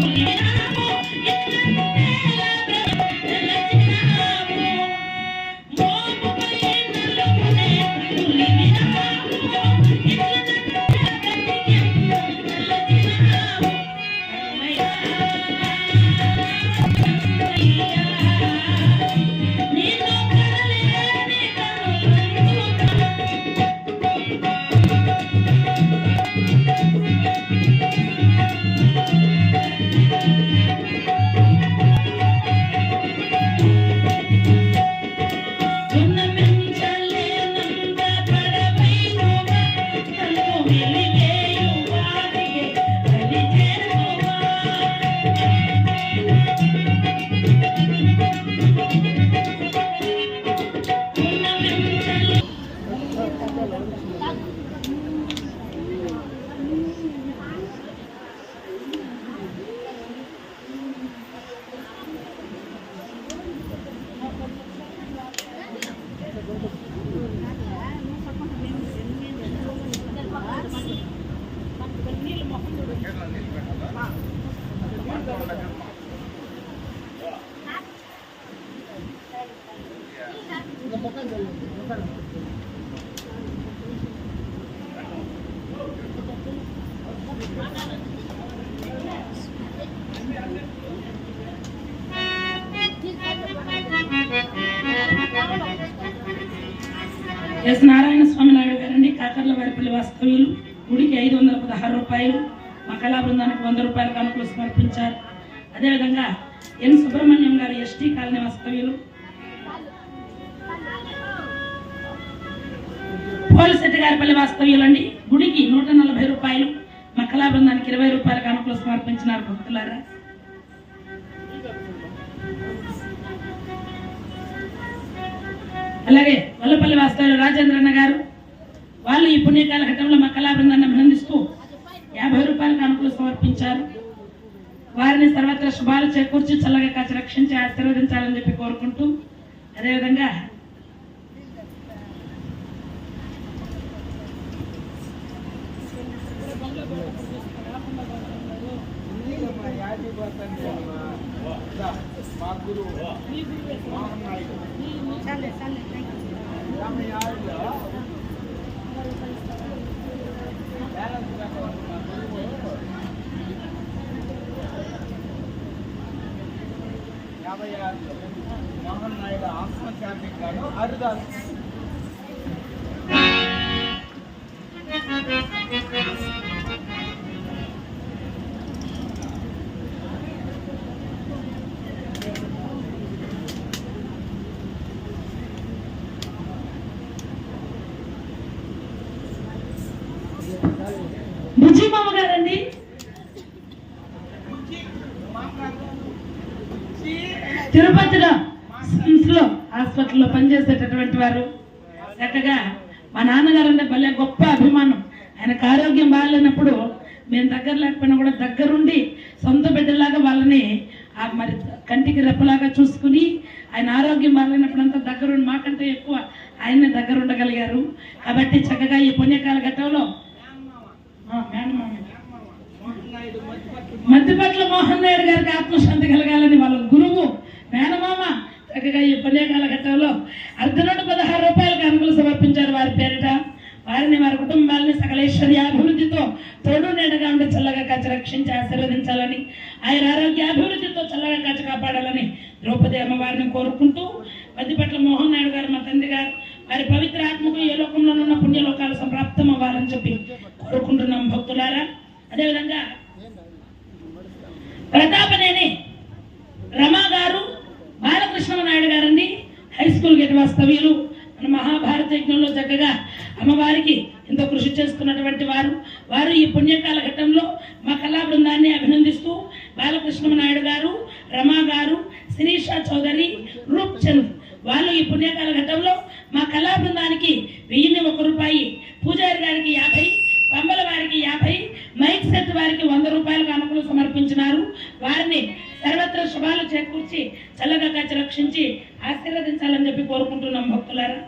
Yeah. S Narayana Swamy Naidu గారండి కాకర్ల వారిపల్లి వాస్తవ్యులు. గుడికి ఐదు వందల పదహారు రూపాయలు. మా కళా బృందానికి వంద రూపాయలకు కానుకలు సమర్పించారు. అదేవిధంగా ఎన్ సుబ్రహ్మణ్యం గారు ఎస్టీ కాలనీ వాస్తవ్యులు. పోలిశెట్టి గారిపల్లి వాస్తవ్యులు అండి గుడికి నూట నలభై రూపాయలు మక్కలా బృందానికి ఇరవై రూపాయల కానుకలు సమర్పించినారు భక్తులారా. అలాగే వల్లపల్లి వాస్తవ్యులు రాజేంద్రన్న గారు వాళ్ళు ఈ పుణ్యకాల ఘటనలో మక్కలా బృందాన్ని అభినందిస్తూ యాభై రూపాయల కానుకలు సమర్పించారు. వారిని సర్వత్ర శుభాలు చేకూర్చి చల్లగా కాచి రక్షించి ఆశీర్వదించాలని చెప్పి కోరుకుంటూ అదేవిధంగా మా గురువు. మోహన్ నాయుడు ఆరులో బ్యాలెన్స్ కట్టవలసిన మా గురువు యాభై ఆరులో మోహన్ నాయుడు ఆత్మశాంతి గాను అరుదాలు. బుజ్జిమామ గారండి. తిరుపతిలో లో హాస్పిటల్లో పనిచేసేటటువంటి వారు. చక్కగా మా నాన్నగారు అంటే భలే గొప్ప అభిమానం. ఆయనకు ఆరోగ్యం బాగాలేనప్పుడు మేము దగ్గర లేకపోయినా కూడా దగ్గరుండి సొంత బిడ్డలాగా వాళ్ళని మరి కంటికి రెప్పలాగా చూసుకుని ఆయన ఆరోగ్యం బాగాలేనప్పుడు అంతా దగ్గరుండి మాకంటే ఎక్కువ ఆయన్ని దగ్గర ఉండగలిగారు కాబట్టి చక్కగా ఈ పుణ్యకాల ఘట్టంలో మధ్యపట్ల మోహన్ నాయుడు గారికి ఆత్మశాంతి కలగాలని చక్కగా ఈ పుణ్యకాల ఘట్టంలో అర్ధనూట పదహారు రూపాయలకు అనుకూలు సమర్పించారు వారి పేరిట. వారిని వారి కుటుంబాలని సకలేశ్వర్య అభివృద్ధితో తోడు నీడగా ఉండి చల్లగా కాచి రక్షించి ఆశీర్వదించాలని ఆయన ఆరోగ్య అభివృద్ధితో చల్లగా కాచి కాపాడాలని ద్రౌపది అమ్మవారిని కోరుకుంటూ మధ్యపట్ల మోహన్ నాయుడు గారు మా తండ్రి గారు వారి పవిత్ర ఆత్మకు ఏ లోకంలోనున్న పుణ్యలోకాలు సంప్రాప్తం అవ్వాలని చెప్పి కోరుకుంటున్నాం భక్తులారా. అదేవిధంగా ప్రతాపనేని రమా గారు బాలకృష్ణ నాయుడు గారండి హై స్కూల్ గేట్ వాస్తవ్యులు మన మహాభారత యజ్ఞంలో చక్కగా అమ్మవారికి ఎంతో కృషి చేస్తున్నటువంటి వారు. వారు ఈ పుణ్యకాల ఘట్టంలో మా కళా బృందాన్ని అభినందిస్తూ బాలకృష్ణ నాయుడు గారు రమా గారు శిరీష చౌదరి రూప్ చంద్ వాళ్ళు ఈ పుణ్యకాల ఘట్టంలో మా కళా బృందానికి వెయ్యిన్ని ఒక రూపాయి పూజారి గారికి యాభై పంబల వారికి యాభై మైక్ సెట్ వారికి వంద రూపాయల కానుకలు సమర్పించినారు. వారిని సర్వత్ర శుభాలు చేకూర్చి చల్లగా కాచి రక్షించి ఆశీర్వదించాలని చెప్పి కోరుకుంటున్నాం భక్తులారా.